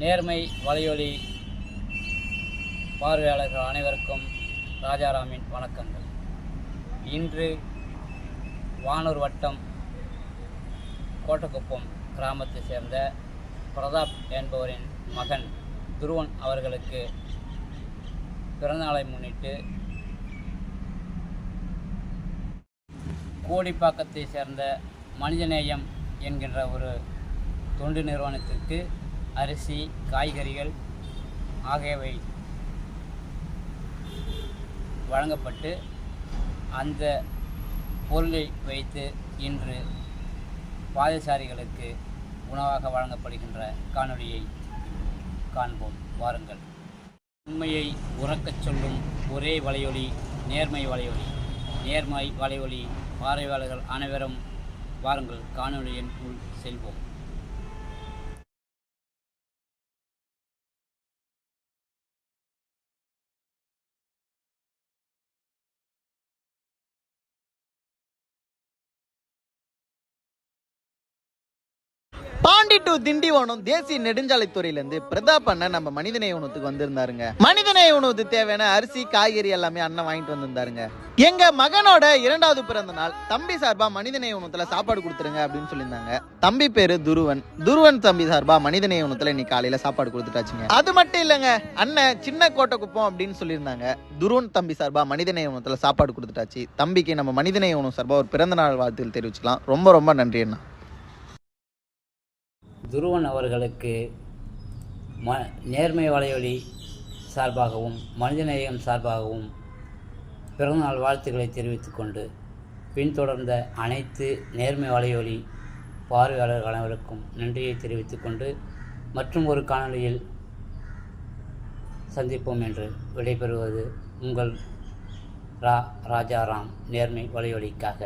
நேர்மை வலையொலி பார்வையாளர்கள் அனைவருக்கும் ராஜாராமின் வணக்கங்கள். இன்று வானூர் வட்டம் கோட்டக்குப்பம் கிராமத்தை சேர்ந்த பிரதாப் என்பவரின் மகன் துருவன் அவர்களுக்கு பிறந்தநாளை முன்னிட்டு கோடிப்பாக்கத்தை சேர்ந்த மனிதநேயம் என்கின்ற ஒரு தொண்டு நிறுவனத்திற்கு அரிசி காய்கறிகள் ஆகியவை வழங்கப்பட்டு அந்த பொருளை வைத்து இன்று பாதசாரிகளுக்கு உணவாக வழங்கப்படுகின்ற காணொளியை காண்போம். வாருங்கள். உண்மையை உறக்கச் சொல்லும் ஒரே வலையொலி நேர்மை வலையொலி. நேர்மை வலையொலி பார்வையாளர்கள் அனைவரும் வாருங்கள் காணொலியின் உள் செல்வோம். திண்டி டு திண்டிவனம் தேசிய நெடுஞ்சாலைத்துறையிலேருந்து பிரதாப் அண்ணன் நம்ம மனிதநேய உணவுக்கு வந்திருந்தாருங்க. மனிதநேய உணவுக்கு தேவையான அரிசி காய்கறி எல்லாமே அண்ணன் வாங்கிட்டு வந்திருந்தாருங்க. எங்க மகனோட இரண்டாவது பிறந்த நாள் தம்பி சார்பா மனிதநேய உணவுல சாப்பாடு கொடுத்துருங்க அப்படின்னு சொல்லியிருந்தாங்க. தம்பி பேரு துருவன். துருவன் தம்பி சார்பா மனிதநேய உணவுல இன்னைக்கு காலையில சாப்பாடு கொடுத்துட்டாச்சுங்க. அது மட்டும் இல்லைங்க அண்ணன் சின்ன கோட்டை குப்பம் அப்படின்னு சொல்லியிருந்தாங்க. துருவன் தம்பி சார்பா மனிதநேய உணவுல சாப்பாடு கொடுத்துட்டாச்சு. தம்பிக்கு நம்ம மனிதநேய உணவு சார்பா ஒரு பிறந்த நாள் வாழ்த்துக்கள் தெரிவிச்சுக்கலாம். ரொம்ப ரொம்ப நன்றி அண்ணா. துருவன் அவர்களுக்கு ம நேர்மை வலையொலி சார்பாகவும் மனிதநேயம் சார்பாகவும் பிறந்தநாள் வாழ்த்துக்களை தெரிவித்து கொண்டு பின்தொடர்ந்த அனைத்து நேர்மை வலையொலி பார்வையாளர்கள் அனைவருக்கும் நன்றியை தெரிவித்துக் கொண்டு மற்றும் ஒரு காணொளியில் சந்திப்போம் என்று விடைபெறுவது உங்கள் ரா ராஜாராம் நேர்மை வலையொலிக்காக.